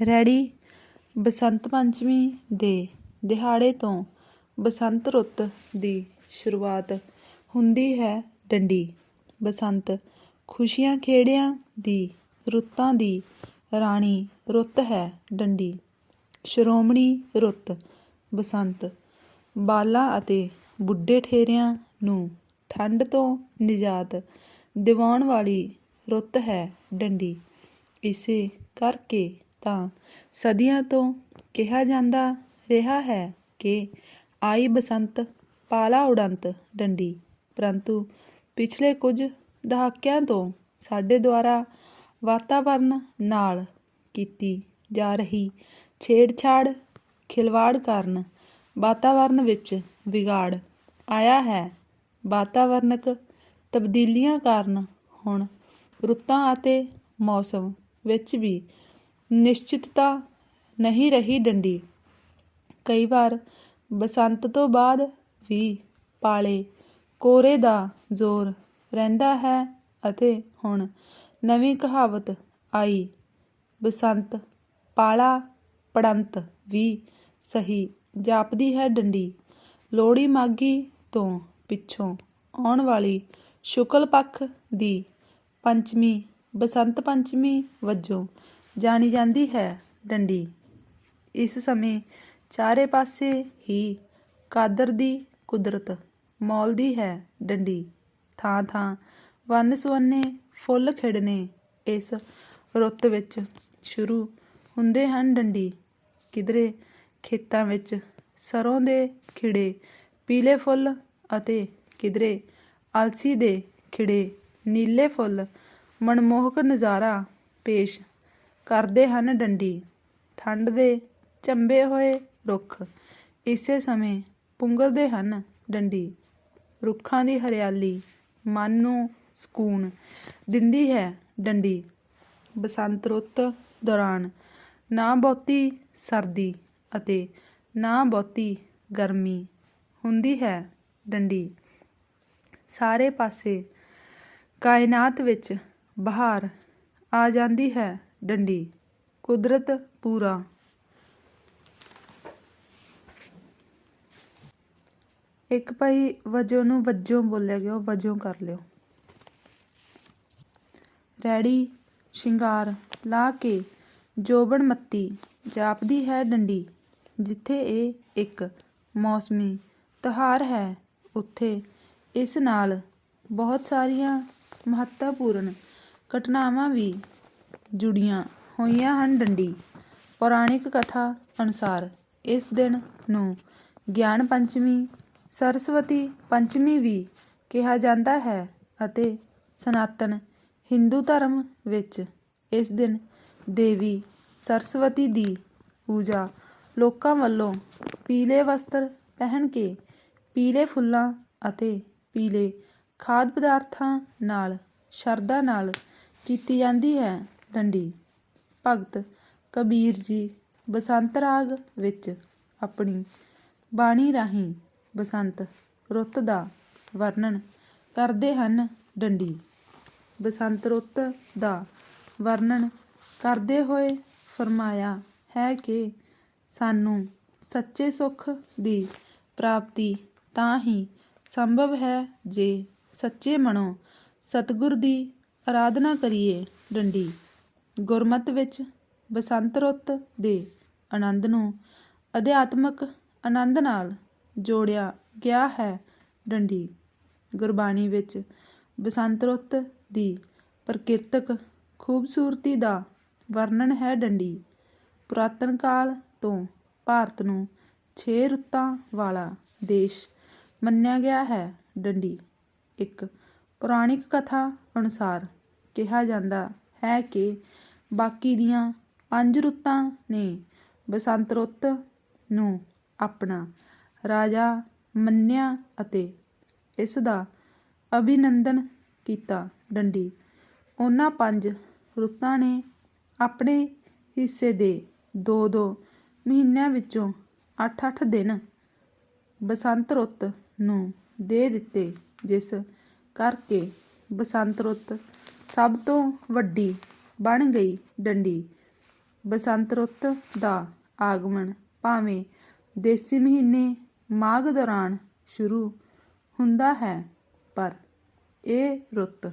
ਰੈੜੀ ਬਸੰਤ ਪੰਚਮੀ ਦੇ ਦਿਹਾੜੇ ਤੋਂ ਬਸੰਤ ਰੁੱਤ ਦੀ ਸ਼ੁਰੂਆਤ ਹੁੰਦੀ ਹੈ ਡੰਡੀ। ਬਸੰਤ ਖੁਸ਼ੀਆਂ ਖੇੜਿਆਂ ਦੀ, ਰੁੱਤਾਂ ਦੀ ਰਾਣੀ ਰੁੱਤ ਹੈ ਡੰਡੀ। ਸ਼੍ਰੋਮਣੀ ਰੁੱਤ ਬਸੰਤ ਬਾਲਾਂ ਅਤੇ ਬੁੱਢੇ ਠੇਰਿਆਂ ਨੂੰ ਠੰਡ ਤੋਂ ਨਿਜਾਤ ਦਿਵਾਉਣ ਵਾਲੀ ਰੁੱਤ ਹੈ ਡੰਡੀ। ਇਸੇ ਕਰਕੇ ਤਾਂ ਸਦੀਆਂ ਤੋਂ ਕਿਹਾ ਜਾਂਦਾ ਰਿਹਾ ਹੈ ਕਿ ਆਈ ਬਸੰਤ, ਪਾਲਾ ਉਡੰਤ, ਡੰਡੀ। ਪਰੰਤੂ ਪਿਛਲੇ ਕੁਝ ਦਹਾਕਿਆਂ ਤੋਂ ਸਾਡੇ ਦੁਆਰਾ ਵਾਤਾਵਰਨ ਨਾਲ ਕੀਤੀ ਜਾ ਰਹੀ ਛੇੜਛਾੜ, ਖਿਲਵਾੜ ਕਾਰਨ ਵਾਤਾਵਰਨ ਵਿੱਚ ਵਿਗਾੜ ਆਇਆ ਹੈ। ਵਾਤਾਵਰਨਕ ਤਬਦੀਲੀਆਂ ਕਾਰਨ ਹੁਣ ਰੁੱਤਾਂ ਅਤੇ ਮੌਸਮ ਵਿੱਚ ਵੀ ਨਿਸ਼ਚਿਤਤਾ ਨਹੀਂ ਰਹੀ ਡੰਡੀ। ਕਈ ਵਾਰ ਬਸੰਤ ਤੋਂ ਬਾਅਦ ਵੀ ਪਾਲੇ ਕੋਰੇ ਦਾ ਜ਼ੋਰ ਰਹਿੰਦਾ ਹੈ ਅਤੇ ਹੁਣ ਨਵੀਂ ਕਹਾਵਤ ਆਈ, ਬਸੰਤ ਪਾਲਾ ਪੜੰਤ ਵੀ ਸਹੀ ਜਾਪਦੀ ਹੈ ਡੰਡੀ। ਲੋਹੜੀ ਮਾਘੀ ਤੋਂ ਪਿੱਛੋਂ ਆਉਣ ਵਾਲੀ ਸ਼ੁਕਲ ਪੱਖ ਦੀ ਪੰਚਮੀ, ਬਸੰਤ ਪੰਚਮੀ ਵਜੋਂ ਜਾਣੀ ਜਾਂਦੀ ਹੈ ਡੰਡੀ। ਇਸ ਸਮੇਂ ਚਾਰੇ ਪਾਸੇ ਹੀ ਕਾਦਰ ਦੀ ਕੁਦਰਤ ਮੌਲਦੀ ਹੈ ਡੰਡੀ। ਥਾਂ ਥਾਂ ਵੰਨ ਸੁਵੰਨੇ ਫੁੱਲ ਖਿੜਨੇ ਇਸ ਰੁੱਤ ਵਿੱਚ ਸ਼ੁਰੂ ਹੁੰਦੇ ਹਨ ਡੰਡੀ। ਕਿਧਰੇ ਖੇਤਾਂ ਵਿੱਚ ਸਰੋਂ ਦੇ ਖਿੜੇ ਪੀਲੇ ਫੁੱਲ ਅਤੇ ਕਿਧਰੇ ਅਲਸੀ ਦੇ ਖਿੜੇ ਨੀਲੇ ਫੁੱਲ ਮਨਮੋਹਕ ਨਜ਼ਾਰਾ ਪੇਸ਼ ਕਰਦੇ ਹਨ ਡੰਡੀ। ਠੰਡ ਦੇ ਚੰਬੇ ਹੋਏ ਰੁੱਖ ਇਸੇ ਸਮੇਂ ਪੁੰਗਰਦੇ ਹਨ ਡੰਡੀ। ਰੁੱਖਾਂ ਦੀ ਹਰਿਆਲੀ ਮਨ ਨੂੰ ਸਕੂਨ ਦਿੰਦੀ ਹੈ ਡੰਡੀ। ਬਸੰਤ ਰੁੱਤ ਦੌਰਾਨ ਨਾ ਬਹੁਤੀ ਸਰਦੀ ਅਤੇ ਨਾ ਬਹੁਤੀ ਗਰਮੀ ਹੁੰਦੀ ਹੈ ਡੰਡੀ। ਸਾਰੇ ਪਾਸੇ ਕਾਇਨਾਤ ਵਿੱਚ ਬਹਾਰ ਆ ਜਾਂਦੀ ਹੈ ਡੰਡੀ। ਕੁਦਰਤ ਪੂਰਾ। ਇੱਕ ਭਾਈ ਵਜੋਂ ਨੂੰ ਵਜੋਂ ਬੋਲਿਆ ਗਿਆ ਵਜੋਂ ਕਰ ਲਿਓ। ਰੈੜੀ, ਸ਼ਿੰਗਾਰ ਲਾ ਕੇ ਜੋਬਨ ਮੱਤੀ ਜਾਪਦੀ ਹੈ ਡੰਡੀ, ਜਿੱਥੇ ਇਹ ਇੱਕ ਮੌਸਮੀ ਤਿਉਹਾਰ ਹੈ, ਉੱਥੇ ਇਸ ਨਾਲ ਬਹੁਤ ਸਾਰੀਆਂ ਮਹੱਤਵਪੂਰਨ ਘਟਨਾਵਾਂ ਵੀ ਜੁੜੀਆਂ ਹੋਈਆਂ ਹਨ ਡੰਡੀ। ਪੌਰਾਣਿਕ ਕਥਾ ਅਨੁਸਾਰ ਇਸ ਦਿਨ ਨੂੰ ਗਿਆਨ ਪੰਚਮੀ, ਸਰਸਵਤੀ ਪੰਚਮੀ ਵੀ ਕਿਹਾ ਜਾਂਦਾ ਹੈ ਅਤੇ ਸਨਾਤਨ ਹਿੰਦੂ ਧਰਮ ਵਿੱਚ ਇਸ ਦਿਨ ਦੇਵੀ ਸਰਸਵਤੀ ਦੀ ਪੂਜਾ ਲੋਕਾਂ ਵੱਲੋਂ ਪੀਲੇ ਵਸਤਰ ਪਹਿਨ ਕੇ ਪੀਲੇ ਫੁੱਲਾਂ ਅਤੇ ਪੀਲੇ ਖਾਦ ਪਦਾਰਥਾਂ ਨਾਲ ਸ਼ਰਧਾ ਨਾਲ ਕੀਤੀ ਜਾਂਦੀ ਹੈ। ਡੰਡੀ, ਭਗਤ, ਕਬੀਰ ਜੀ, ਬਸੰਤ ਰਾਗ ਵਿੱਚ ਆਪਣੀ ਬਾਣੀ ਰਾਹੀਂ ਬਸੰਤ ਰੁੱਤ ਦਾ ਵਰਣਨ ਕਰਦੇ ਹਨ ਡੰਡੀ। ਬਸੰਤ ਰੁੱਤ ਦਾ ਵਰਣਨ ਕਰਦੇ ਹੋਏ ਫਰਮਾਇਆ ਹੈ ਕਿ ਸਾਨੂੰ ਸੱਚੇ ਸੁੱਖ ਦੀ ਪ੍ਰਾਪਤੀ ਤਾਂ ਹੀ ਸੰਭਵ ਹੈ ਜੇ ਸੱਚੇ ਮਨੋਂ ਸਤਿਗੁਰ ਦੀ ਆਰਾਧਨਾ ਕਰੀਏ ਡੰਡੀ। ਗੁਰਮਤ ਵਿੱਚ ਬਸੰਤ ਰੁੱਤ ਦੇ ਆਨੰਦ ਨੂੰ ਅਧਿਆਤਮਕ ਆਨੰਦ ਨਾਲ ਜੋੜਿਆ ਗਿਆ ਹੈ ਡੰਡੀ ਗੁਰਬਾਣੀ ਵਿੱਚ ਬਸੰਤ ਰੁੱਤ ਦੀ ਪ੍ਰਕਿਰਤਕ ਖੂਬਸੂਰਤੀ ਦਾ ਵਰਣਨ ਹੈ ਡੰਡੀ ਪੁਰਾਤਨ ਕਾਲ ਤੋਂ ਭਾਰਤ ਨੂੰ ਛੇ ਰੁੱਤਾਂ ਵਾਲਾ ਦੇਸ਼ ਮੰਨਿਆ ਗਿਆ ਹੈ ਡੰਡੀ ਇੱਕ ਪੁਰਾਣਿਕ ਕਥਾ ਅਨੁਸਾਰ ਕਿਹਾ ਜਾਂਦਾ ਹੈ ਕਿ ਬਾਕੀ ਦੀਆਂ ਪੰਜ ਰੁੱਤਾਂ ਨੇ ਬਸੰਤ ਰੁੱਤ ਨੂੰ ਆਪਣਾ ਰਾਜਾ ਮੰਨਿਆ ਅਤੇ ਇਸ ਦਾ ਅਭਿਨੰਦਨ ਕੀਤਾ ਡੰਡੀ। ਉਹਨਾਂ ਪੰਜ ਰੁੱਤਾਂ ਨੇ ਆਪਣੇ ਹਿੱਸੇ ਦੇ ਦੋ ਦੋ ਮਹੀਨਿਆਂ ਵਿੱਚੋਂ 8-8 ਦਿਨ ਬਸੰਤ ਰੁੱਤ ਨੂੰ ਦੇ ਦਿੱਤੇ, ਜਿਸ ਕਰਕੇ ਬਸੰਤ ਰੁੱਤ ਸਭ ਤੋਂ ਵੱਡੀ ਬਣ ਗਈ ਡੰਡੀ। ਬਸੰਤ ਰੁੱਤ ਦਾ ਆਗਮਨ ਭਾਵੇਂ ਦੇਸੀ ਮਹੀਨੇ ਮਾਘ ਦੌਰਾਨ ਸ਼ੁਰੂ ਹੁੰਦਾ ਹੈ, ਪਰ ਇਹ ਰੁੱਤ